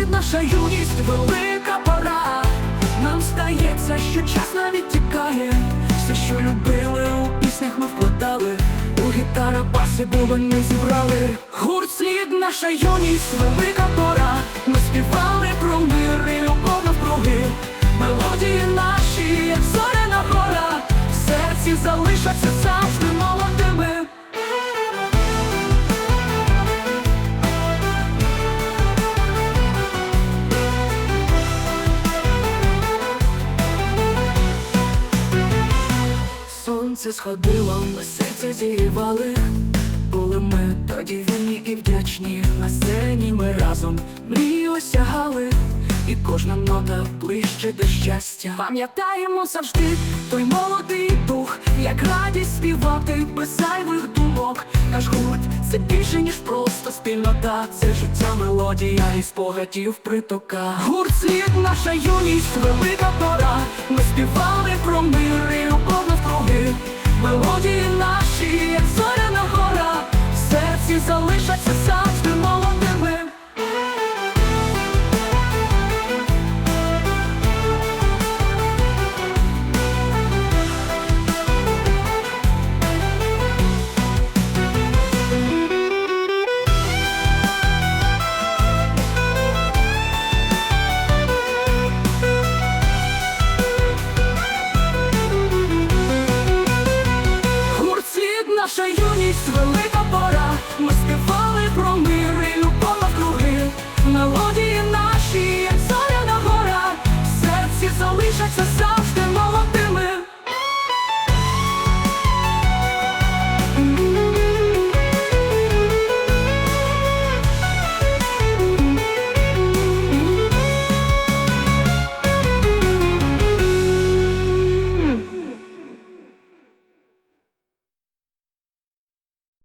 слід наша юність, велика пора. Нам здається, що час навіть тікає. Все, що любили, у піснях ми вкладали. У гітара баси не зібрали. Гурт слід наша юність, велика пора. Ми співали про мир і любов навкруги. Мелодії наші, як зоряна гора. В серці залишаться завжди молодими. Сонце сходило, серце зігрівали. Були ми тоді вільні і вдячні. На сцені ми разом мрії осягали. І кожна нота ближче до щастя. Пам'ятаємо завжди той молодий дух Як радість співати без зайвих думок. Наш гурт це більше, ніж просто спільнота. Це життя, мелодія і спогадів притока. Гурт слід наша юність, велика пора. Ми співали про Наша юність велика пора, ми співали.